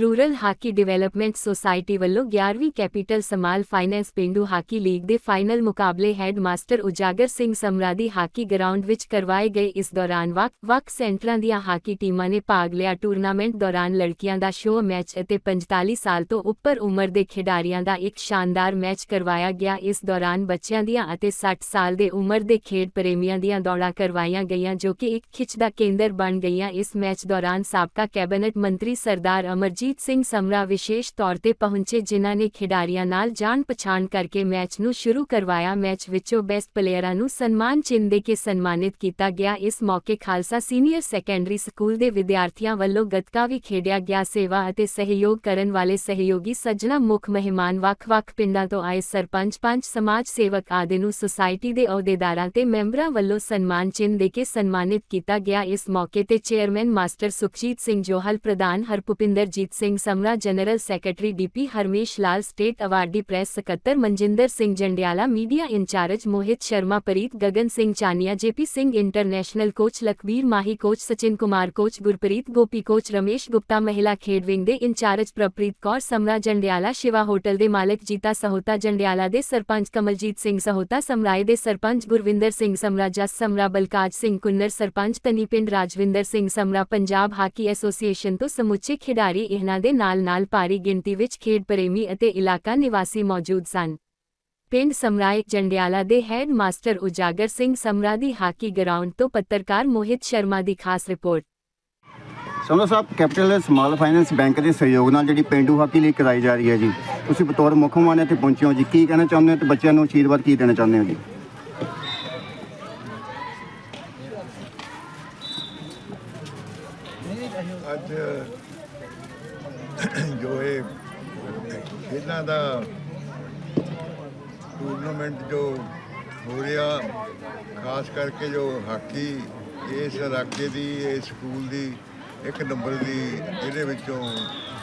Rural hockey development society ਵੱਲੋਂ 11ਵੀਂ capital small finance ਪਿੰਡੂ ਹਾਕੀ ਲੀਗ ਦੇ ਫਾਈਨਲ ਮੁਕਾਬਲੇ head master Ujagar Singh ਸਮਰਾਦੀ hockey ground ਵਿੱਚ ਕਰਵਾਏ ਗਏ ਇਸ ਦੌਰਾਨ ਵੱਖ-ਵੱਖ ਸੈਂਟਰਾਂ ਦੀਆਂ ਹਾਕੀ ਟੀਮਾਂ ਨੇ ਭਾਗ ਲਿਆ। ਟੂਰਨਾਮੈਂਟ ਦੌਰਾਨ ਲੜਕੀਆਂ ਦਾ ਸ਼ੋਅ ਮੈਚ ਅਤੇ 45 ਸਾਲ ਤੋਂ ਉੱਪਰ ਉਮਰ ਦੇ ਖਿਡਾਰੀਆਂ ਦਾ ਇੱਕ ਸ਼ਾਨਦਾਰ ਮੈਚ ਕਰਵਾਇਆ ਗਿਆ। ਇਸ ਦੌਰਾਨ ਬੱਚਿਆਂ ਦੀਆਂ ਅਤੇ 60 ਸਾਲ ਦੇ ਉਮਰ ਦੇ ਖੇਡ ਪ੍ਰੇਮੀਆਂ ਦੀਆਂ ਦੌੜਾਂ ਕਰਵਾਈਆਂ ਗਈਆਂ, ਜੋ ਕਿ ਇੱਕ ਖਿੱਚ ਦਾ ਕੇਂਦਰ ਬਣ ਗਈਆਂ। ਇਸ ਮੈਚ ਦੌਰਾਨ ਸਾਬਕਾ ਕੈਬਨਿਟ ਮੰਤਰੀ ਸਰਦਾਰ ਅਮਰਜੀਤ ਸਿੰਘ ਸਮਰਾ ਵਿਸ਼ੇਸ਼ ਤੌਰ ਤੇ ਪਹੁੰਚੇ ਜਿਨ੍ਹਾਂ ਨੇ ਖਿਡਾਰੀਆਂ ਨਾਲ ਜਾਣ ਪਛਾਣ ਕਰਕੇ ਮੈਚ ਨੂੰ ਸ਼ੁਰੂ ਕਰਵਾਇਆ। ਮੈਚ ਵਿੱਚੋਂ ਬੈਸਟ ਪਲੇਅਰਾਂ ਨੂੰ ਸਨਮਾਨ ਚਿੰਨ੍ਹ ਦੇ ਕੇ ਸਨਮਾਨਿਤ ਕੀਤਾ ਗਿਆ। ਇਸ ਮੌਕੇ ਖਾਲਸਾ ਸੀਨੀਅਰ ਸੈਕੰਡਰੀ ਸਕੂਲ ਦੇ ਵਿਦਿਆਰਥੀਆਂ ਵੱਲੋਂ ਗੱਤਕਾ ਵੀ ਖੇਡਿਆ ਗਿਆ। ਸੇਵਾ ਅਤੇ ਸਹਿਯੋਗ ਕਰਨ ਵਾਲੇ ਸਹਿਯੋਗੀ ਸੱਜਣਾ ਮੁੱਖ ਮਹਿਮਾਨ ਵੱਖ-ਵੱਖ ਪਿੰਡਾਂ ਤੋਂ ਆਏ ਸਰਪੰਚ, ਪੰਚ, ਸਮਾਜ ਸੇਵਕ ਆਦਿ ਨੂੰ ਸੁਸਾਇਟੀ ਦੇ ਅਹੁਦੇਦਾਰਾਂ ਤੇ ਮੈਂਬਰਾਂ ਵੱਲੋਂ ਸਨਮਾਨ ਚਿੰਨ੍ਹ ਦੇ ਕੇ ਸਨਮਾਨਿਤ ਕੀਤਾ ਗਿਆ। ਇਸ ਮੌਕੇ ਤੇ ਚੇਅਰਮੈਨ ਮਾਸਟਰ ਸੁਖਜੀਤ ਸਿੰਘ ਜੋਹਲ, ਪ੍ਰਧਾਨ Harpupinderjit Singh Samra general secretary DP Harmesh Lal state awardee press ਸਕੱਤਰ Manjinder Singh Jandiala media incharge Mohit Sharma Preet Gagan Singh Chania JP Singh international coach Lakhbir Mahi coach Sachin Kumar coach Gurpreet Gopi coach Ramesh Gupta ਮਹਿਲਾ ਖੇਡ wing ਦੇ incharge Parpreet Kaur Samra Jandiala Shiva hotel ਦੇ ਮਾਲਕ ਜੀਤਾ ਸਹੋਤਾ ਜੰਡਿਆਲਾ ਦੇ ਸਰਪੰਚ ਕਮਲਜੀਤ ਸਿੰਘ ਸਹੋਤਾ ਸਮਰਾਏ ਦੇ ਸਰਪੰਚ ਗੁਰਵਿੰਦਰ ਸਿੰਘ ਸਮਰਾ ਜਸ ਸਮਰਾ ਬਲਕਾਜ ਸਿੰਘ ਕੁੰਨਰ ਸਰਪੰਚ ਤਨੀ ਪਿੰਡ ਰਾਜਵਿੰਦਰ ਸਿੰਘ ਸਮਰਾ ਪੰਜਾਬ ਹਾਕੀ ਐਸੋਸੀਏਸ਼ਨ ਤੋਂ ਸਮੁੱਚੇ ਖਿਡਾਰੀ ਇਹਨਾਂ ਦੇ ਨਾਲ-ਨਾਲ ਭਾਰੀ ਗਿਣਤੀ ਵਿੱਚ ਖੇਡ ਪ੍ਰੇਮੀ ਅਤੇ ਇਲਾਕਾ ਨਿਵਾਸੀ ਮੌਜੂਦ ਸਨ। ਪਿੰਡ ਸਮਰਾਏ ਜੰਡਿਆਲਾ ਦੇ ਹੈੱਡ ਮਾਸਟਰ ਉਜਾਗਰ ਸਿੰਘ ਸਮਰਾ ਦੀ ਹਾਕੀ ਗਰਾਊਂਡ ਤੋਂ ਪੱਤਰਕਾਰ ਮੋਹਿਤ ਸ਼ਰਮਾ ਦੀ ਖਾਸ report. Samra Sahib, Capital Small Finance Bank ਦੇ ਸਹਿਯੋਗ ਨਾਲ ਜਿਹੜੀ ਪਿੰਡੂ ਹਾਕੀ ਲੀਗ ਕਰਾਈ ਜਾ ਰਹੀ ਹੈ ਜੀ, ਤੁਸੀਂ ਬਤੌਰ ਮੁੱਖ ਮਹਿਮਾਨ ਇੱਥੇ ਪਹੁੰਚੇ ਹੋ ਜੀ, ਕੀ ਕਹਿਣਾ ਚਾਹੁੰਦੇ ਹੋ ਤੇ ਬੱਚਿਆਂ ਨੂੰ ਅਸ਼ੀਰਵਾਦ ਕੀ ਦੇਣਾ ਚਾਹੁੰਦੇ ਹੋ ਜੀ ਅੱਜ ਜੋ ਇਹ ਖੇਡਾਂ ਦਾ ਟੂਰਨਾਮੈਂਟ ਜੋ ਹੋ ਰਿਹਾ ਖਾਸ ਕਰਕੇ ਜੋ ਹਾਕੀ, ਇਸ ਇਲਾਕੇ ਦੀ, ਇਸ ਸਕੂਲ ਦੀ ਇੱਕ ਨੰਬਰ ਦੀ, ਇਹਦੇ ਵਿੱਚੋਂ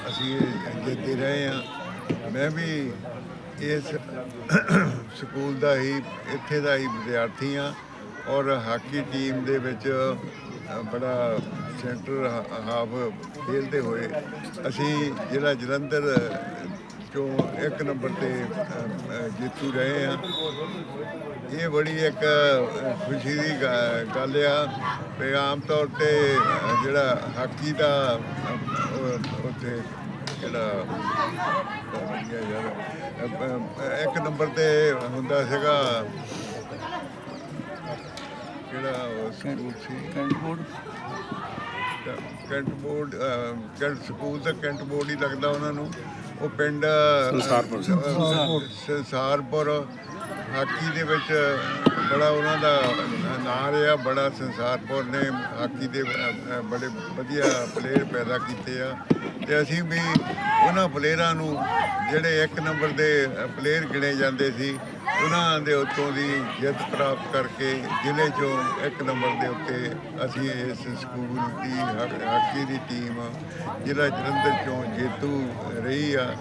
ਅਸੀਂ ਜਿੱਤੇ ਰਹੇ ਹਾਂ। ਮੈਂ ਵੀ ਇਸ ਸਕੂਲ ਦਾ ਹੀ, ਇੱਥੇ ਦਾ ਹੀ ਵਿਦਿਆਰਥੀ ਹਾਂ ਔਰ ਹਾਕੀ ਟੀਮ ਦੇ ਵਿੱਚ ਬੜਾ ਸੈਂਟਰ ਹਾ- ਹਾਫ ਖੇਲਦੇ ਹੋਏ ਅਸੀਂ ਜ਼ਿਲ੍ਹਾ ਜਲੰਧਰ ਚੋਂ ਇੱਕ ਨੰਬਰ ਤੇ ਜੇਤੂ ਰਹੇ ਹਾਂ ਇਹ ਬੜੀ ਇੱਕ ਖੁਸ਼ੀ ਦੀ ਗੱਲ ਆ ਵੀ ਆਮ ਤੌਰ ਤੇ ਜਿਹੜਾ ਹਾਕੀ ਦਾ ਉੱਥੇ ਜਿਹੜਾ ਇੱਕ ਨੰਬਰ ਤੇ ਹੁੰਦਾ ਸੀਗਾ ਕਿਹੜਾ ਉਹ ਸਕੂਲ ਸੀ। Cantt board. Cantt board cantt school ਦਾ ਕੈਂਟ ਬੋਰਡ ਹੀ ਲੱਗਦਾ ਉਹਨਾਂ ਨੂੰ। ਉਹ ਪਿੰਡ ਸੰਸਾਰਪੁਰ। ਸੰਸਾਰਪੁਰ ਹਾਕੀ ਦੇ ਵਿੱਚ ਬੜਾ ਉਹਨਾਂ ਦਾ ਨਾਂ ਰਿਹਾ, ਬੜਾ ਸੰਸਾਰਪੁਰ ਨੇ ਹਾਕੀ ਦੇ ਬੜੇ ਵਧੀਆ ਪਲੇਅਰ ਪੈਦਾ ਕੀਤੇ ਆ। ਤੇ ਅਸੀਂ ਵੀ ਉਹਨਾਂ ਪਲੇਅਰਾਂ ਨੂੰ ਜਿਹੜੇ ਇੱਕ ਨੰਬਰ ਦੇ ਪਲੇਅਰ ਗਿਣੇ ਜਾਂਦੇ ਸੀ, ਉਹਨਾਂ ਦੇ ਉੱਤੋਂ ਦੀ ਜਿੱਤ ਪ੍ਰਾਪਤ ਕਰਕੇ ਜ਼ਿਲ੍ਹੇ ਚੋਂ ਇੱਕ ਨੰਬਰ ਦੇ ਉੱਤੇ ਅਸੀਂ ਇਸ ਸਕੂਲ ਦੀ, ਹਾ- ਹਾਕੀ ਦੀ ਟੀਮ ਜ਼ਿਲ੍ਹਾ ਜਲੰਧਰ ਚੋਂ ਜੇਤੂ ਰਹੀ ਆ।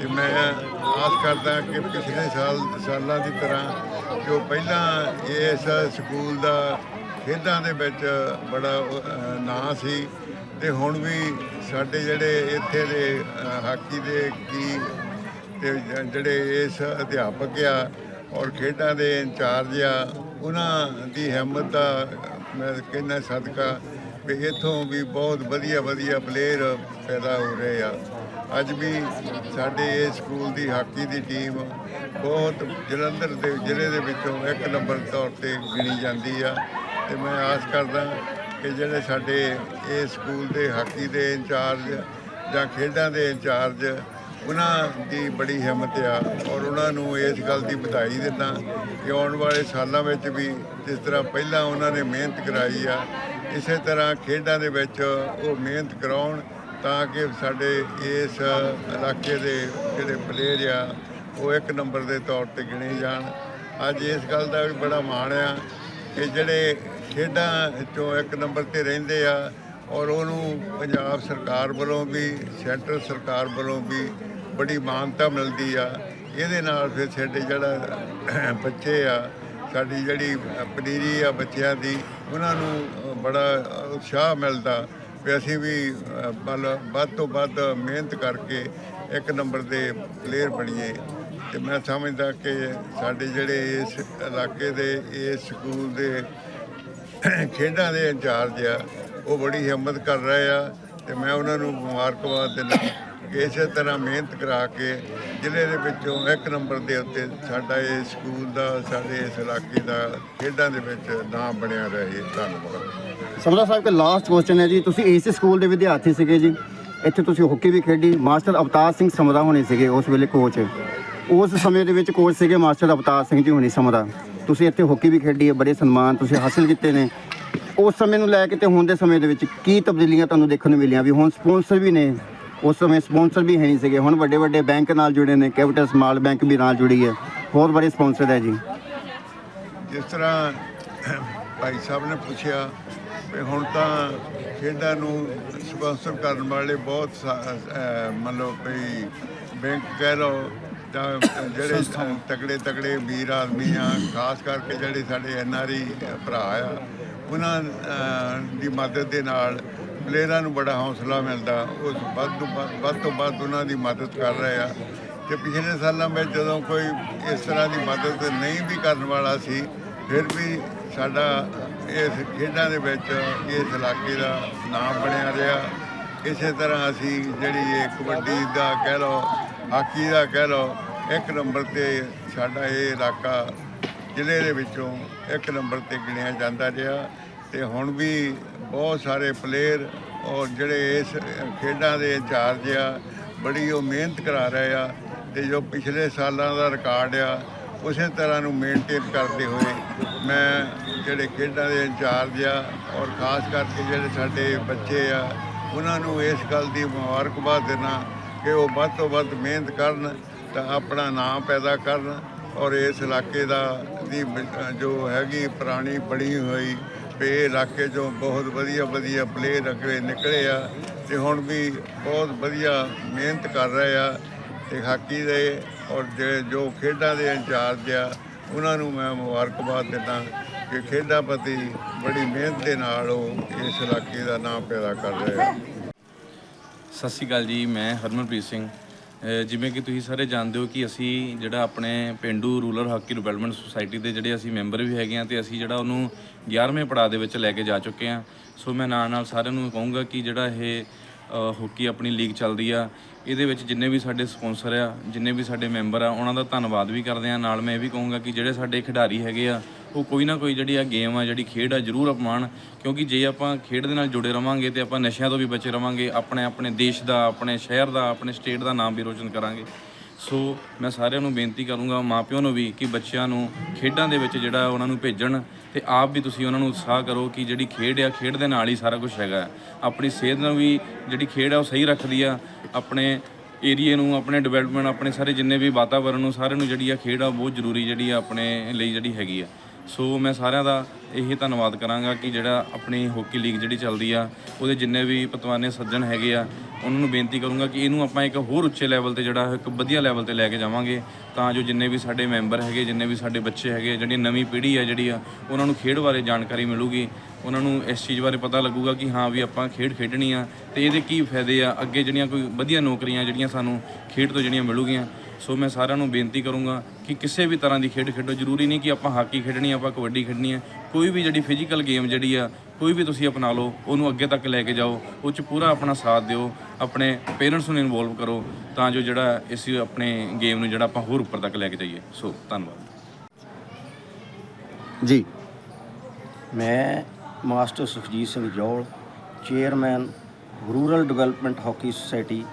ਤੇ ਮੈਂ ਆਸ ਕਰਦਾ ਕਿ ਪਿਛਲੇ ਸਾਲ, ਸਾਲਾਂ ਦੀ ਤਰ੍ਹਾਂ ਜੋ ਪਹਿਲਾਂ ਇਸ ਸਕੂਲ ਦਾ ਖੇਡਾਂ ਦੇ ਵਿੱਚ ਬੜਾ ਨਾਂ ਸੀ ਤੇ ਹੁਣ ਵੀ ਸਾਡੇ ਜਿਹੜੇ ਇੱਥੇ ਦੇ ਹਾਕੀ ਦੇ ਕੀ ਤੇ ਜਿਹੜੇ ਇਸ ਅਧਿਆਪਕ ਆ ਔਰ ਖੇਡਾਂ ਦੇ ਇੰਚਾਰਜ ਆ, ਉਹਨਾਂ ਦੀ ਹਿੰਮਤ ਦਾ ਮੈਂ ਕਹਿੰਦਾ ਸਦਕਾ ਵੀ ਇੱਥੋਂ ਵੀ ਬਹੁਤ ਵਧੀਆ ਵਧੀਆ ਪਲੇਅਰ ਪੈਦਾ ਹੋ ਰਹੇ ਆ। ਅੱਜ ਵੀ ਸਾਡੇ ਇਸ ਸਕੂਲ ਦੀ ਹਾਕੀ ਦੀ ਟੀਮ ਬਹੁਤ ਜਲੰਧਰ ਦੇ ਜ਼ਿਲ੍ਹੇ ਦੇ ਵਿੱਚੋਂ ਇੱਕ ਨੰਬਰ ਤੌਰ ਤੇ ਗਿਣੀ ਜਾਂਦੀ ਆ। ਤੇ ਮੈਂ ਆਸ ਕਰਦਾ ਕਿ ਜਿਹੜੇ ਸਾਡੇ ਇਸ ਸਕੂਲ ਦੇ ਹਾਕੀ ਦੇ ਇੰਚਾਰਜ ਜਾਂ ਖੇਡਾਂ ਦੇ ਇੰਚਾਰਜ, ਉਹਨਾਂ ਦੀ ਬੜੀ ਹਿੰਮਤ ਆ ਔਰ ਉਹਨਾਂ ਨੂੰ ਇਸ ਗੱਲ ਦੀ ਵਧਾਈ ਦਿੰਦਾ ਕਿ ਆਉਣ ਵਾਲੇ ਸਾਲਾਂ ਵਿੱਚ ਵੀ ਜਿਸ ਤਰ੍ਹਾਂ ਪਹਿਲਾਂ ਉਹਨਾਂ ਨੇ ਮਿਹਨਤ ਕਰਾਈ ਆ, ਇਸੇ ਤਰ੍ਹਾਂ ਖੇਡਾਂ ਦੇ ਵਿੱਚ ਉਹ ਮਿਹਨਤ ਕਰਾਉਣ ਤਾਂ ਕਿ ਸਾਡੇ ਇਸ ਇਲਾਕੇ ਦੇ ਜਿਹੜੇ ਪਲੇਅਰ ਆ, ਉਹ ਇੱਕ ਨੰਬਰ ਦੇ ਤੌਰ ਤੇ ਗਿਣੇ ਜਾਣ। ਅੱਜ ਇਸ ਗੱਲ ਦਾ ਵੀ ਬੜਾ ਮਾਣ ਆ ਕਿ ਜਿਹੜੇ ਖੇਡਾਂ ਚੋਂ ਇੱਕ ਨੰਬਰ ਤੇ ਰਹਿੰਦੇ ਆ ਔਰ ਉਹਨੂੰ ਪੰਜਾਬ ਸਰਕਾਰ ਵੱਲੋਂ ਵੀ, ਸੈਂਟਰ ਸਰਕਾਰ ਵੱਲੋਂ ਵੀ ਬੜੀ ਮਾਨਤਾ ਮਿਲਦੀ ਆ। ਇਹਦੇ ਨਾਲ ਫਿਰ ਸਾਡੇ ਜਿਹੜਾ ਬੱਚੇ ਆ, ਸਾਡੀ ਜਿਹੜੀ ਪਨੀਰੀ ਆ ਬੱਚਿਆਂ ਦੀ, ਉਹਨਾਂ ਨੂੰ ਬੜਾ ਉਤਸ਼ਾਹ ਮਿਲਦਾ। ਵੀ ਅਸੀਂ ਵੀ ਅ, ਵੱਧ ਤੋਂ ਵੱਧ ਮਿਹਨਤ ਕਰਕੇ ਇੱਕ ਨੰਬਰ ਦੇ ਪਲੇਅਰ ਬਣੀਏ। ਤੇ ਮੈਂ ਸਮਝਦਾ ਕਿ ਸਾਡੇ ਜਿਹੜੇ ਇਸ ਇਲਾਕੇ ਦੇ ਇਸ ਸਕੂਲ ਦੇ ਖੇਡਾਂ ਦੇ ਇੰਚਾਰਜ ਆ ਉਹ ਬੜੀ ਹਿੰਮਤ ਕਰ ਰਹੇ ਆ। ਤੇ ਮੈਂ ਉਹਨਾਂ ਨੂੰ ਮੁਬਾਰਕਬਾਦ ਦਿੰਦਾ ਕਿ ਇਸੇ ਤਰ੍ਹਾਂ ਮਿਹਨਤ ਕਰਾ ਕੇ ਜ਼ਿਲ੍ਹੇ ਦੇ ਵਿੱਚੋਂ ਇੱਕ ਨੰਬਰ ਦੇ ਉੱਤੇ ਸਾਡਾ ਇਹ ਸਕੂਲ ਦਾ ਸਾਡੇ ਇਸ ਇਲਾਕੇ ਦਾ ਖੇਡਾਂ ਦੇ ਵਿੱਚ ਨਾਮ ਬਣਿਆ ਰਹੇ। ਧੰਨਵਾਦ। ਸਮਰਾ ਸਾਹਿਬ ਦਾ ਲਾਸਟ ਕੁਐਸਚਨ ਹੈ ਜੀ। ਤੁਸੀਂ ਇਸੇ ਸਕੂਲ ਦੇ ਵਿਦਿਆਰਥੀ ਸੀਗੇ ਜੀ। ਇੱਥੇ ਤੁਸੀਂ ਹਾਕੀ ਵੀ ਖੇਡੀ। ਮਾਸਟਰ ਅਵਤਾਰ ਸਿੰਘ ਸਮਰਾ ਹੋਣੇ ਸੀਗੇ ਉਸ ਵੇਲੇ ਕੋਚ ਉਸ ਸਮੇਂ ਦੇ ਵਿੱਚ ਕੋਚ ਸੀਗੇ ਮਾਸਟਰ ਅਵਤਾਰ ਸਿੰਘ ਜੀ ਹੋਣੀ ਸਮਰਾ। ਤੁਸੀਂ ਇੱਥੇ ਹਾਕੀ ਵੀ ਖੇਡੀ ਹੈ, ਬੜੇ ਸਨਮਾਨ ਤੁਸੀਂ ਹਾਸਲ ਕੀਤੇ ਨੇ। ਉਸ ਸਮੇਂ ਨੂੰ ਲੈ ਕੇ ਤੇ ਹੁਣ ਦੇ ਸਮੇਂ ਦੇ ਵਿੱਚ ਕੀ ਤਬਦੀਲੀਆਂ ਤੁਹਾਨੂੰ ਦੇਖਣ ਨੂੰ ਮਿਲੀਆਂ? ਵੀ ਹੁਣ ਸਪਾਂਸਰ ਵੀ ਨੇ। ਉਸ ਸਮੇਂ ਸਪਾਂਸਰ ਵੀ ਹੈ ਨਹੀਂ ਸੀਗੇ। ਹੁਣ ਵੱਡੇ ਵੱਡੇ ਬੈਂਕ ਨਾਲ ਜੁੜੇ ਨੇ। ਕੈਪੀਟਲ ਸਮਾਲ ਬੈਂਕ ਵੀ ਨਾਲ ਜੁੜੀ ਹੈ। ਹੋਰ ਬੜੇ ਸਪਾਂਸਰ ਹੈ ਜੀ। ਜਿਸ ਤਰ੍ਹਾਂ ਭਾਈ ਸਾਹਿਬ ਨੇ ਪੁੱਛਿਆ ਵੀ ਹੁਣ ਤਾਂ ਖੇਡਾਂ ਨੂੰ ਸਪਾਂਸਰ ਕਰਨ ਵਾਲੇ ਬਹੁਤ ਮਤਲਬ ਵੀ ਬੈਂਕ ਕਹਿ ਲਓ ਜਾਂ ਜਿਹੜੇ ਤਕੜੇ ਤਕੜੇ ਵੀਰ ਆਦਮੀ ਆ ਖਾਸ ਕਰਕੇ ਜਿਹੜੇ ਸਾਡੇ ਐਨਆਰਈ ਭਰਾ ਆ ਉਹਨਾਂ ਦੀ ਮਦਦ ਦੇ ਨਾਲ ਪਲੇਅਰਾਂ ਨੂੰ ਬੜਾ ਹੌਸਲਾ ਮਿਲਦਾ। ਉਹ ਵੱਧ ਤੋਂ ਵੱਧ- ਵੱਧ ਤੋਂ ਵੱਧ ਉਹਨਾਂ ਦੀ ਮਦਦ ਕਰ ਰਹੇ ਆ। ਤੇ ਪਿਛਲੇ ਸਾਲਾਂ ਵਿੱਚ ਜਦੋਂ ਕੋਈ ਇਸ ਤਰ੍ਹਾਂ ਦੀ ਮਦਦ ਨਹੀਂ ਵੀ ਕਰਨ ਵਾਲਾ ਸੀ ਫਿਰ ਵੀ ਸਾਡਾ ਇਸ ਖੇਡਾਂ ਦੇ ਵਿੱਚ ਇਸ ਇਲਾਕੇ ਦਾ ਨਾਮ ਬਣਿਆ ਰਿਹਾ। ਇਸੇ ਤਰ੍ਹਾਂ ਅਸੀਂ ਜਿਹੜੀ ਇਹ ਕਬੱਡੀ ਦਾ ਕਹਿ ਲਓ, ਹਾਕੀ ਦਾ ਕਹਿ ਲਓ, ਇੱਕ ਨੰਬਰ ਤੇ ਸਾਡਾ ਇਹ ਇਲਾਕਾ ਜ਼ਿਲ੍ਹੇ ਦੇ ਵਿੱਚੋਂ ਇੱਕ ਨੰਬਰ ਤੇ ਗਿਣਿਆ ਜਾਂਦਾ ਰਿਹਾ ਤੇ ਹੁਣ ਵੀ ਬਹੁਤ ਸਾਰੇ ਪਲੇਅਰ ਔਰ ਜਿਹੜੇ ਇਸ ਖੇਡਾਂ ਦੇ ਇੰਚਾਰਜ ਆ, ਬੜੀ ਉਹ ਮਿਹਨਤ ਕਰਾ ਰਹੇ ਆ ਤੇ ਜੋ ਪਿਛਲੇ ਸਾਲਾਂ ਦਾ ਰਿਕਾਰਡ ਆ ਉਸੇ ਤਰ੍ਹਾਂ ਨੂੰ ਮੇਨਟੇਨ ਕਰਦੇ ਹੋਏ ਮੈਂ ਜਿਹੜੇ ਖੇਡਾਂ ਦੇ ਇੰਚਾਰਜ ਆ ਔਰ ਖਾਸ ਕਰਕੇ ਜਿਹੜੇ ਸਾਡੇ ਬੱਚੇ ਆ, ਉਹਨਾਂ ਨੂੰ ਇਸ ਗੱਲ ਦੀ ਮੁਬਾਰਕਬਾਦ ਦੇਣਾ ਕਿ ਉਹ ਵੱਧ ਤੋਂ ਵੱਧ ਮਿਹਨਤ ਕਰਨ ਤਾਂ ਆਪਣਾ ਨਾਮ ਪੈਦਾ ਕਰਨ ਔਰ ਇਸ ਇਲਾਕੇ ਦਾ ਦੀ ਜੋ ਹੈਗੀ ਪੁਰਾਣੀ ਬਣੀ ਹੋਈ ਵੀ ਇਲਾਕੇ 'ਚੋਂ ਬਹੁਤ ਵਧੀਆ ਵਧੀਆ ਪਲੇਅਰ ਅੱਗੇ ਨਿਕਲੇ ਆ ਤੇ ਹੁਣ ਵੀ ਬਹੁਤ ਵਧੀਆ ਮਿਹਨਤ ਕਰ ਰਹੇ ਆ। ਤੇ ਹਾਕੀ ਦੇ ਔਰ ਜਿਹੜੇ ਜੋ ਖੇਡਾਂ ਦੇ ਇੰਚਾਰਜ ਆ, ਉਹਨਾਂ ਨੂੰ ਮੈਂ ਮੁਬਾਰਕਬਾਦ ਦਿੰਦਾ ਕਿ ਖੇਡਾਂ ਪ੍ਰਤੀ ਬੜੀ ਮਿਹਨਤ ਦੇ ਨਾਲ ਉਹ ਇਸ ਇਲਾਕੇ ਦਾ ਨਾਮ ਪੈਦਾ ਕਰ ਰਹੇ ਆ। ਸਤਿ ਸ਼੍ਰੀ ਅਕਾਲ ਜੀ, ਮੈਂ ਹਰਮਨਪ੍ਰੀਤ ਸਿੰਘ। ਜਿਵੇਂ ਕਿ ਤੁਸੀਂ ਸਾਰੇ ਜਾਣਦੇ ਹੋ ਕਿ ਅਸੀਂ ਜਿਹੜਾ ਆਪਣੇ ਪਿੰਡੂ ਰੂਰਲ ਹਾਕੀ ਡਿਵੈਲਪਮੈਂਟ ਸੁਸਾਇਟੀ ਦੇ ਜਿਹੜੇ ਅਸੀਂ ਮੈਂਬਰ ਵੀ ਹੈਗੇ ਆ ਤੇ ਅਸੀਂ ਜਿਹੜਾ ਉਹਨੂੰ 11ਵੇਂ ਪੜਾਅ ਦੇ ਵਿੱਚ ਲੈ ਕੇ ਜਾ ਚੁੱਕੇ ਆ ਸੋ ਮੈਂ ਨਾਲ ਨਾਲ ਸਾਰਿਆਂ ਨੂੰ ਕਹੂੰਗਾ ਕਿ ਜਿਹੜਾ ਇਹ, ਅਹ ਹਾਕੀ ਆਪਣੀ ਲੀਗ ਚੱਲਦੀ ਆ ਇਹਦੇ ਵਿੱਚ ਜਿੰਨੇ ਵੀ ਸਾਡੇ ਸਪਾਂਸਰ ਆ, ਜਿੰਨੇ ਵੀ ਸਾਡੇ ਮੈਂਬਰ ਆ, ਉਹਨਾਂ ਦਾ ਧੰਨਵਾਦ ਵੀ ਕਰਦੇ ਆ। ਨਾਲ ਮੈਂ ਇਹ ਵੀ ਕਹੂੰਗਾ ਕਿ ਜਿਹੜੇ ਸਾਡੇ ਖਿਡਾਰੀ ਹੈਗੇ ਆ, ਉਹ ਕੋਈ ਨਾ ਕੋਈ ਜਿਹੜੀ ਆ ਗੇਮ ਆ, ਜਿਹੜੀ ਖੇਡ ਆ, ਜ਼ਰੂਰ ਅਪਣਾਉਣ। ਕਿਉਂਕਿ ਜੇ ਆਪਾਂ ਖੇਡ ਦੇ ਨਾਲ ਜੁੜੇ ਰਵਾਂਗੇ ਤੇ ਆਪਾਂ ਨਸ਼ਿਆਂ ਤੋਂ ਵੀ ਬਚੇ ਰਵਾਂਗੇ ਆਪਣੇ ਆਪਣੇ ਦੇਸ਼ ਦਾ, ਆਪਣੇ ਸ਼ਹਿਰ ਦਾ, ਆਪਣੇ ਸਟੇਟ ਦਾ ਨਾਮ ਵੀ ਰੋਸ਼ਨ ਕਰਾਂਗੇ। ਸੋ ਮੈਂ ਸਾਰਿਆਂ ਨੂੰ ਬੇਨਤੀ ਕਰੂੰਗਾ ਮਾਪਿਆਂ ਨੂੰ ਵੀ ਕਿ ਬੱਚਿਆਂ ਨੂੰ ਖੇਡਾਂ ਦੇ ਵਿੱਚ ਜਿਹੜਾ ਉਹਨਾਂ ਨੂੰ ਭੇਜਣ ਤੇ ਆਪ ਵੀ ਤੁਸੀਂ ਉਹਨਾਂ ਨੂੰ ਉਤਸ਼ਾਹ ਕਰੋ ਕਿ ਜਿਹੜੀ ਖੇਡ ਆ, ਖੇਡ ਦੇ ਨਾਲ ਹੀ ਸਾਰਾ ਕੁਝ ਹੈਗਾ। ਆਪਣੀ ਸਿਹਤ ਨੂੰ ਵੀ ਜਿਹੜੀ ਖੇਡ ਆ, ਉਹ ਸਹੀ ਰੱਖਦੀ ਆ। ਆਪਣੇ ਏਰੀਏ ਨੂੰ, ਆਪਣੇ ਡਿਵੈਲਪਮੈਂਟ ਆਪਣੇ ਸਾਰੇ ਜਿੰਨੇ ਵੀ ਵਾਤਾਵਰਣ ਨੂੰ, ਸਾਰਿਆਂ ਨੂੰ ਜਿਹੜੀ ਆ ਖੇਡ ਆ ਬਹੁਤ ਜ਼ਰੂਰੀ ਜਿਹੜੀ ਆ ਆਪਣੇ ਲਈ ਜਿਹੜੀ ਹੈਗੀ ਆ। ਸੋ ਮੈਂ ਸਾਰਿਆਂ ਦਾ ਇਹੀ ਧੰਨਵਾਦ ਕਰਾਂਗਾ ਕਿ ਜਿਹੜਾ ਆਪਣੀ ਹਾਕੀ ਲੀਗ ਜਿਹੜੀ ਚੱਲਦੀ ਆ, ਉਹਦੇ ਜਿੰਨੇ ਵੀ ਪਤਵਾਨੇ ਸੱਜਣ ਹੈਗੇ ਆ, ਉਹਨਾਂ ਨੂੰ ਬੇਨਤੀ ਕਰੂੰਗਾ ਕਿ ਇਹਨੂੰ ਆਪਾਂ ਇੱਕ ਹੋਰ ਉੱਚੇ ਲੈਵਲ ਤੇ ਜਿਹੜਾ ਇੱਕ ਵਧੀਆ ਲੈਵਲ ਤੇ ਲੈ ਕੇ ਜਾਵਾਂਗੇ, ਤਾਂ ਜੋ ਜਿੰਨੇ ਵੀ ਸਾਡੇ ਮੈਂਬਰ ਹੈਗੇ, ਜਿੰਨੇ ਵੀ ਸਾਡੇ ਬੱਚੇ ਹੈਗੇ, ਜਿਹੜੀ ਨਵੀਂ ਪੀੜ੍ਹੀ ਆ ਜਿਹੜੀ ਆ, ਉਹਨਾਂ ਨੂੰ ਖੇਡ ਬਾਰੇ ਜਾਣਕਾਰੀ ਮਿਲੂਗੀ, ਉਹਨਾਂ ਨੂੰ ਇਸ ਚੀਜ਼ ਬਾਰੇ ਪਤਾ ਲੱਗੂਗਾ ਕਿ ਹਾਂ ਵੀ ਆਪਾਂ ਖੇਡ ਖੇਡਣੀ ਆ, ਤੇ ਇਹਦੇ ਕੀ ਫਾਇਦੇ ਆ, ਅੱਗੇ ਜਿਹੜੀਆਂ ਕੋਈ ਵਧੀਆ ਨੌਕਰੀਆਂ ਜਿਹੜੀਆਂ ਸਾਨੂੰ ਖੇਡ ਤੋਂ ਜਿਹੜੀਆਂ ਮਿਲੂਗੀਆਂ ਸੋ ਮੈਂ ਸਾਰਿਆਂ ਨੂੰ ਬੇਨਤੀ ਕਰੂੰਗਾ ਕਿ ਕਿਸੇ ਵੀ ਤਰ੍ਹਾਂ ਦੀ ਖੇਡ ਖੇਡੋ। ਜ਼ਰੂਰੀ ਨਹੀਂ ਕਿ ਆਪਾਂ ਹਾਕੀ ਖੇਡਣੀ ਆਪਾਂ ਕਬੱਡੀ ਖੇਡਣੀ ਹੈ ਕੋਈ ਵੀ ਜਿਹੜੀ ਫਿਜ਼ੀਕਲ ਗੇਮ ਜਿਹੜੀ ਆ, ਕੋਈ ਵੀ ਤੁਸੀਂ ਅਪਣਾ ਲਓ, ਉਹਨੂੰ ਅੱਗੇ ਤੱਕ ਲੈ ਕੇ ਜਾਓ। ਉਹ 'ਚ ਪੂਰਾ ਆਪਣਾ ਸਾਥ ਦਿਓ। ਆਪਣੇ ਪੇਰੈਂਟਸ ਨੂੰ ਇਨਵੋਲਵ ਕਰੋ ਤਾਂ ਜੋ ਜਿਹੜਾ ਇਸ ਆਪਣੇ ਗੇਮ ਨੂੰ ਜਿਹੜਾ ਆਪਾਂ ਹੋਰ ਉੱਪਰ ਤੱਕ ਲੈ ਕੇ ਜਾਈਏ। ਸੋ, ਧੰਨਵਾਦ। ਜੀ। ਮੈਂ master Sukhjit Singh Johal chairman rural development hockey society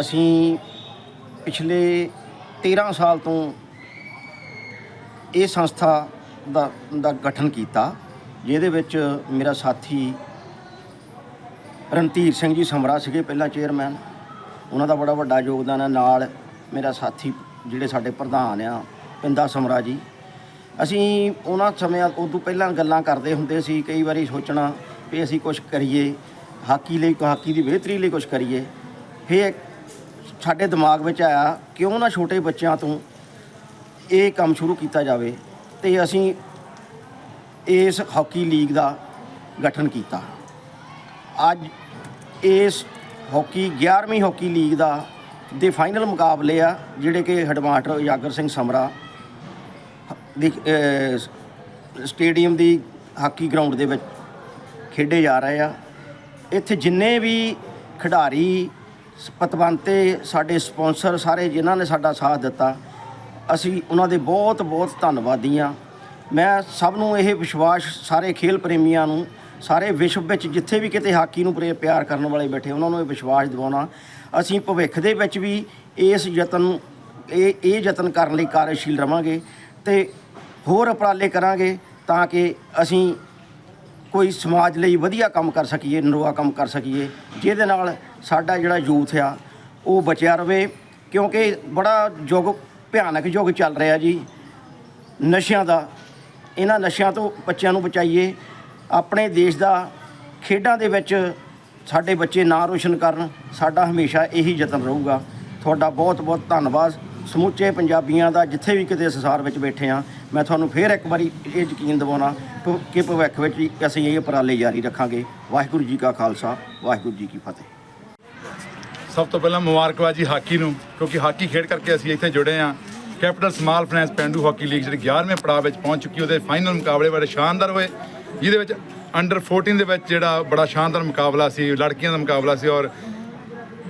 ਅਸੀਂ ਪਿਛਲੇ 13 ਸਾਲ ਤੋਂ ਇਹ ਸੰਸਥਾ ਦਾ ਦਾ ਗਠਨ ਕੀਤਾ, ਜਿਹਦੇ ਵਿੱਚ ਮੇਰਾ ਸਾਥੀ ਰਣਧੀਰ ਸਿੰਘ ਜੀ ਸਮਰਾ ਸੀਗੇ ਪਹਿਲਾਂ ਚੇਅਰਮੈਨ ਉਹਨਾਂ ਦਾ ਬੜਾ ਵੱਡਾ ਯੋਗਦਾਨ ਹੈ। ਨਾਲ ਮੇਰਾ ਸਾਥੀ ਜਿਹੜੇ ਸਾਡੇ ਪ੍ਰਧਾਨ ਆ, ਪਿੰਦਾ ਸਮਰਾ ਜੀ। ਅਸੀਂ ਉਹਨਾਂ ਸਮਿਆਂ ਉਦੋਂ ਪਹਿਲਾਂ ਗੱਲਾਂ ਕਰਦੇ ਹੁੰਦੇ ਸੀ, ਕਈ ਵਾਰੀ ਸੋਚਣਾ ਵੀ ਅਸੀਂ ਕੁਝ ਕਰੀਏ, ਹਾਕੀ ਲਈ, ਹਾਕੀ ਦੀ ਬਿਹਤਰੀ ਲਈ ਕੁਝ ਕਰੀਏ। ਫਿਰ ਸਾਡੇ ਦਿਮਾਗ ਵਿੱਚ ਆਇਆ, ਕਿਉਂ ਨਾ ਛੋਟੇ ਬੱਚਿਆਂ ਤੋਂ ਇਹ ਕੰਮ ਸ਼ੁਰੂ ਕੀਤਾ ਜਾਵੇ ਤੇ ਅਸੀਂ ਇਸ ਹਾਕੀ ਲੀਗ ਦਾ ਗਠਨ ਕੀਤਾ। ਅੱਜ ਇਸ ਹਾਕੀ 11ਵੀਂ ਹਾਕੀ ਲੀਗ ਦਾ ਦੇ ਫਾਈਨਲ ਮੁਕਾਬਲੇ ਆ, ਜਿਹੜੇ ਕਿ ਹੈਡਮਾਸਟਰ ਉਜਾਗਰ ਸਿੰਘ ਸਮਰਾ ਦੀ ਸਟੇਡੀਅਮ ਦੀ ਹਾਕੀ ਗਰਾਊਂਡ ਦੇ ਵਿੱਚ ਖੇਡੇ ਜਾ ਰਹੇ ਆ। ਇੱਥੇ ਜਿੰਨੇ ਵੀ ਖਿਡਾਰੀ ਪਤਵੰਤੇ ਸਾਡੇ ਸਪਾਂਸਰ ਸਾਰੇ ਜਿਨ੍ਹਾਂ ਨੇ ਸਾਡਾ ਸਾਥ ਦਿੱਤਾ, ਅਸੀਂ ਉਹਨਾਂ ਦੇ ਬਹੁਤ ਬਹੁਤ ਧੰਨਵਾਦੀ ਆ ਮੈਂ ਸਭ ਨੂੰ ਇਹ ਵਿਸ਼ਵਾਸ, ਸਾਰੇ ਖੇਲ ਪ੍ਰੇਮੀਆਂ ਨੂੰ, ਸਾਰੇ ਵਿਸ਼ਵ ਵਿੱਚ ਜਿੱਥੇ ਵੀ ਕਿਤੇ ਹਾਕੀ ਨੂੰ ਪ੍ਰੇ- ਪਿਆਰ ਕਰਨ ਵਾਲੇ ਬੈਠੇ, ਉਹਨਾਂ ਨੂੰ ਇਹ ਵਿਸ਼ਵਾਸ ਦਿਵਾਉਣਾ। ਅਸੀਂ ਭਵਿੱਖ ਦੇ ਵਿੱਚ ਵੀ ਇਸ ਯਤਨ, ਇਹ ਇਹ ਯਤਨ ਕਰਨ ਲਈ ਕਾਰਜਸ਼ੀਲ ਰਵਾਂਗੇ ਤੇ ਹੋਰ ਉਪਰਾਲੇ ਕਰਾਂਗੇ ਤਾਂ ਕਿ ਅਸੀਂ ਕੋਈ ਸਮਾਜ ਲਈ ਵਧੀਆ ਕੰਮ ਕਰ ਸਕੀਏ, ਨਰੋਆ ਕੰਮ ਕਰ ਸਕੀਏ, ਜਿਹਦੇ ਨਾਲ ਸਾਡਾ ਜਿਹੜਾ ਯੂਥ ਆ, ਉਹ ਬਚਿਆ ਰਵੇ, ਕਿਉਂਕਿ ਬੜਾ ਯੁੱਗ ਭਿਆਨਕ ਯੁੱਗ ਚੱਲ ਰਿਹਾ ਜੀ। ਨਸ਼ਿਆਂ ਦਾ, ਇਹਨਾਂ ਨਸ਼ਿਆਂ ਤੋਂ ਬੱਚਿਆਂ ਨੂੰ ਬਚਾਈਏ। ਆਪਣੇ ਦੇਸ਼ ਦਾ, ਖੇਡਾਂ ਦੇ ਵਿੱਚ ਸਾਡੇ ਬੱਚੇ ਨਾਂ ਰੋਸ਼ਨ ਕਰਨ, ਸਾਡਾ ਹਮੇਸ਼ਾ ਇਹੀ ਯਤਨ ਰਹੂਗਾ। ਤੁਹਾਡਾ ਬਹੁਤ ਬਹੁਤ ਧੰਨਵਾਦ। ਸਮੁੱਚੇ ਪੰਜਾਬੀਆਂ ਦਾ ਜਿੱਥੇ ਵੀ ਕਿਤੇ ਸੰਸਾਰ ਵਿੱਚ ਬੈਠੇ ਆ ਮੈਂ ਤੁਹਾਨੂੰ ਫੇਰ ਇੱਕ ਵਾਰੀ ਇਹ ਯਕੀਨ ਦਿਵਾਉਣਾ ਭ- ਕਿ ਭਵਿੱਖ ਵਿੱਚ ਅਸੀਂ ਇਹ ਉਪਰਾਲੇ ਜਾਰੀ ਰੱਖਾਂਗੇ। ਵਾਹਿਗੁਰੂ ਜੀ ਕਾ ਖਾਲਸਾ, ਵਾਹਿਗੁਰੂ ਜੀ ਕੀ ਫਤਿਹ। ਸਭ ਤੋਂ ਪਹਿਲਾਂ ਮੁਬਾਰਕਬਾਦ ਜੀ ਹਾਕੀ ਨੂੰ, ਕਿਉਂਕਿ ਹਾਕੀ ਖੇਡ ਕਰਕੇ ਅਸੀਂ ਇੱਥੇ ਜੁੜੇ ਹਾਂ। ਕੈਪੀਟਲ ਸਮਾਲ ਫਾਈਨੈਂਸ ਪੈਂਡੂ ਹਾਕੀ ਲੀਗ ਜਿਹੜੀ 11ਵੇਂ ਪੜਾਅ ਵਿੱਚ ਪਹੁੰਚ ਚੁੱਕੀ ਉਹਦੇ ਫਾਈਨਲ ਮੁਕਾਬਲੇ ਬੜੇ ਸ਼ਾਨਦਾਰ ਹੋਏ, ਜਿਹਦੇ ਵਿੱਚ ਅੰਡਰ 14 ਦੇ ਵਿੱਚ ਜਿਹੜਾ ਬੜਾ ਸ਼ਾਨਦਾਰ ਮੁਕਾਬਲਾ ਸੀ, ਲੜਕੀਆਂ ਦਾ ਮੁਕਾਬਲਾ ਸੀ ਔਰ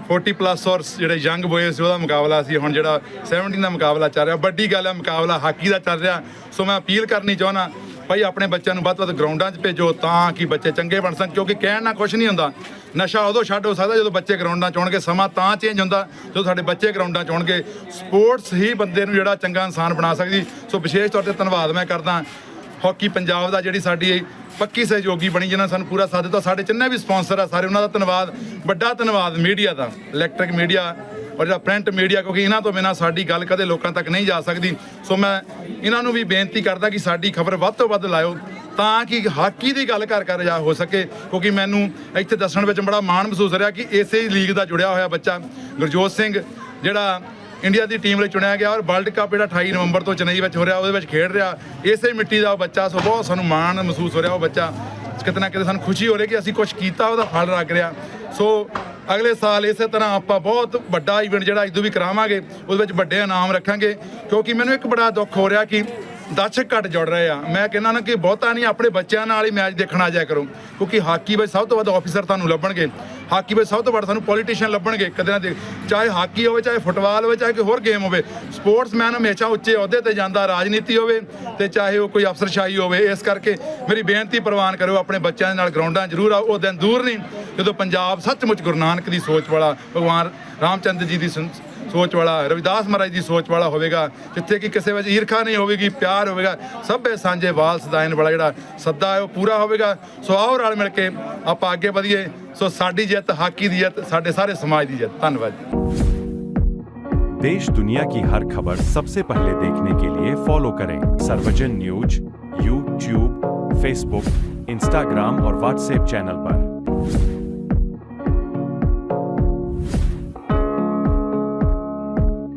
40 ਪਲੱਸ ਔਰ ਜਿਹੜੇ ਯੰਗ ਬੋਏ ਸੀ, ਉਹਦਾ ਮੁਕਾਬਲਾ ਸੀ, ਹੁਣ ਜਿਹੜਾ 17 ਦਾ ਮੁਕਾਬਲਾ ਚੱਲ ਰਿਹਾ। ਵੱਡੀ ਗੱਲ ਹੈ, ਮੁਕਾਬਲਾ ਹਾਕੀ ਦਾ ਚੱਲ ਰਿਹਾ। ਸੋ ਮੈਂ ਅਪੀਲ ਕਰਨੀ ਚਾਹੁੰਦਾ, ਭਾਈ ਆਪਣੇ ਬੱਚਿਆਂ ਨੂੰ ਵੱਧ ਤੋਂ ਵੱਧ ਗਰਾਊਂਡਾਂ 'ਚ ਭੇਜੋ ਤਾਂ ਕਿ ਬੱਚੇ ਚੰਗੇ ਬਣ ਸਕਣ, ਕਿਉਂਕਿ ਕਹਿਣ ਨਾਲ ਕੁਝ ਨਹੀਂ ਹੁੰਦਾ। ਨਸ਼ਾ ਉਦੋਂ ਛੱਡ ਹੋ ਸਕਦਾ ਜਦੋਂ ਬੱਚੇ ਗਰਾਊਂਡਾਂ 'ਚ ਆਉਣਗੇ, ਸਮਾਂ ਤਾਂ ਚੇਂਜ ਹੁੰਦਾ ਜਦੋਂ ਸਾਡੇ ਬੱਚੇ ਗਰਾਊਂਡਾਂ 'ਚ ਆਉਣਗੇ। ਸਪੋਰਟਸ ਹੀ ਬੰਦੇ ਨੂੰ ਜਿਹੜਾ ਚੰਗਾ ਇਨਸਾਨ ਬਣਾ ਸਕਦੀ। ਸੋ ਵਿਸ਼ੇਸ਼ ਤੌਰ ਤੇ ਧੰਨਵਾਦ ਮੈਂ ਕਰਦਾ ਹਾਕੀ ਪੰਜਾਬ ਦਾ ਜਿਹੜੀ ਸਾਡੀ ਪੱਕੀ ਸਹਿਯੋਗੀ ਬਣੀ, ਜਿਨ੍ਹਾਂ ਨੇ ਸਾਨੂੰ ਪੂਰਾ ਸਾਥ ਦਿੱਤਾ। ਸਾਡੇ ਜਿੰਨੇ ਵੀ ਸਪਾਂਸਰ ਆ ਸਾਰੇ, ਉਹਨਾਂ ਦਾ ਧੰਨਵਾਦ। ਵੱਡਾ ਧੰਨਵਾਦ ਮੀਡੀਆ ਦਾ ਇਲੈਕਟ੍ਰਿਕ ਮੀਡੀਆ ਔਰ ਜਿਹੜਾ ਪ੍ਰਿੰਟ ਮੀਡੀਆ ਕਿਉਂਕਿ ਇਹਨਾਂ ਤੋਂ ਬਿਨਾ ਸਾਡੀ ਗੱਲ ਕਦੇ ਲੋਕਾਂ ਤੱਕ ਨਹੀਂ ਜਾ ਸਕਦੀ। ਸੋ ਮੈਂ ਇਹਨਾਂ ਨੂੰ ਵੀ ਬੇਨਤੀ ਕਰਦਾ ਕਿ ਸਾਡੀ ਖਬਰ ਵੱਧ ਤੋਂ ਵੱਧ ਲਾਇਓ। ਤਾਂ ਕਿ ਹਾਕੀ ਦੀ ਗੱਲ ਘਰ ਘਰ ਜਾ ਹੋ ਸਕੇ, ਕਿਉਂਕਿ ਮੈਨੂੰ ਇੱਥੇ ਦੱਸਣ ਵਿੱਚ ਬੜਾ ਮਾਣ ਮਹਿਸੂਸ ਹੋ ਰਿਹਾ ਕਿ ਇਸੇ ਲੀਗ ਦਾ ਜੁੜਿਆ ਹੋਇਆ ਬੱਚਾ ਗੁਰਜੋਤ ਸਿੰਘ, ਜਿਹੜਾ ਇੰਡੀਆ ਦੀ ਟੀਮ ਲਈ ਚੁਣਿਆ ਗਿਆ ਔਰ ਵਰਲਡ ਕੱਪ ਜਿਹੜਾ 28 ਨਵੰਬਰ ਤੋਂ ਚੇਨਈ ਵਿੱਚ ਹੋ ਰਿਹਾ, ਉਹਦੇ ਵਿੱਚ ਖੇਡ ਰਿਹਾ, ਇਸੇ ਮਿੱਟੀ ਦਾ ਉਹ ਬੱਚਾ, ਸੋ ਬਹੁਤ ਸਾਨੂੰ ਮਾਣ ਮਹਿਸੂਸ ਹੋ ਰਿਹਾ ਉਹ ਬੱਚਾ। ਕਿਤੇ ਨਾ ਕਿਤੇ ਸਾਨੂੰ ਖੁਸ਼ੀ ਹੋ ਰਹੀ ਕਿ ਅਸੀਂ ਕੁਝ ਕੀਤਾ, ਉਹਦਾ ਫਲ ਰੱਖ ਰਿਹਾ। ਸੋ ਅਗਲੇ ਸਾਲ ਇਸੇ ਤਰ੍ਹਾਂ ਆਪਾਂ ਬਹੁਤ ਵੱਡਾ ਇਵੈਂਟ ਜਿਹੜਾ ਇਦੋਂ ਵੀ ਕਰਾਵਾਂਗੇ, ਉਹਦੇ ਵਿੱਚ ਵੱਡੇ ਇਨਾਮ ਰੱਖਾਂਗੇ, ਕਿਉਂਕਿ ਮੈਨੂੰ ਇੱਕ ਬੜਾ ਦੁੱਖ ਹੋ ਰਿਹਾ ਕਿ ਦਰਸ਼ਕ ਘੱਟ ਜੁੜ ਰਹੇ ਆ। ਮੈਂ ਕਹਿੰਦਾ ਨਾ ਕਿ ਬਹੁਤਾ ਨਹੀਂ, ਆਪਣੇ ਬੱਚਿਆਂ ਨਾਲ ਹੀ ਮੈਚ ਦੇਖਣ ਆ ਜਾਇਆ ਕਰੋ। ਕਿਉਂਕਿ ਹਾਕੀ ਵਿੱਚ ਸਭ ਤੋਂ ਵੱਧ ਆਫੀਸਰ ਤੁਹਾਨੂੰ ਲੱਭਣਗੇ। ਹਾਕੀ ਵਿੱਚ ਸਭ ਤੋਂ ਵੱਡਾ ਸਾਨੂੰ ਪੋਲੀਟੀਸ਼ੀਅਨ ਲੱਭਣਗੇ ਕਦੇ ਨਾ ਦੇ ਚਾਹੇ ਹਾਕੀ ਹੋਵੇ, ਚਾਹੇ ਫੁੱਟਬਾਲ ਹੋਵੇ, ਚਾਹੇ ਕੋਈ ਹੋਰ ਗੇਮ ਹੋਵੇ। ਸਪੋਰਟਸਮੈਨ ਹਮੇਸ਼ਾ ਉੱਚੇ ਅਹੁਦੇ ਤੇ ਜਾਂਦਾ, ਰਾਜਨੀਤੀ ਹੋਵੇ ਤੇ ਚਾਹੇ ਉਹ ਕੋਈ ਅਫਸਰਸ਼ਾਹੀ ਹੋਵੇ, ਇਸ ਕਰਕੇ ਮੇਰੀ ਬੇਨਤੀ ਪ੍ਰਵਾਨ ਕਰੋ ਆਪਣੇ ਬੱਚਿਆਂ ਦੇ ਨਾਲ ਗਰਾਊਂਡਾਂ ਜ਼ਰੂਰ ਆਓ। ਉਹ ਦਿਨ ਦੂਰ ਨਹੀਂ, ਜਦੋਂ ਪੰਜਾਬ ਸੱਚਮੁੱਚ ਗੁਰੂ ਨਾਨਕ ਦੀ ਸੋਚ ਵਾਲਾ, ਭਗਵਾਨ ਰਾਮਚੰਦਰ ਜੀ ਦੀ ਸੋਚ ਵਾਲਾ, ਰਵਿਦਾਸ ਮਹਾਰਾਜ ਦੀ ਸੋਚ ਵਾਲਾ ਹੋਵੇਗਾ, ਜਿੱਥੇ ਕਿ ਕਿਸੇ ਵਿੱਚ ਈਰਖਾ ਨਹੀਂ ਹੋਵੇਗੀ, ਪਿਆਰ ਹੋਵੇਗਾ, ਸਭੇ ਸਾਂਝੇ ਵਾਲ ਸਦਾਇਨ ਵਾਲਾ ਜਿਹੜਾ ਸੱਦਾ ਹੈ, ਉਹ ਪੂਰਾ ਹੋਵੇਗਾ। ਸੋ ਆਓ ਰਲ ਮਿਲ ਕੇ ਆਪਾਂ ਅੱਗੇ ਵਧੀਏ। ਸੋ ਸਾਡੀ ਜਿੱਤ ਹਾਕੀ ਦੀ ਜਿੱਤ ਸਾਡੇ ਸਾਰੇ ਸਮਾਜ ਦੀ ਜਿੱਤ ਧੰਨਵਾਦ ਜੀ देश दुनिया की हर खबर सबसे पहले देखने के लिए फॉलो करें Sarvajan news YouTube Facebook Instagram और व्हाट्सएप चैनल पर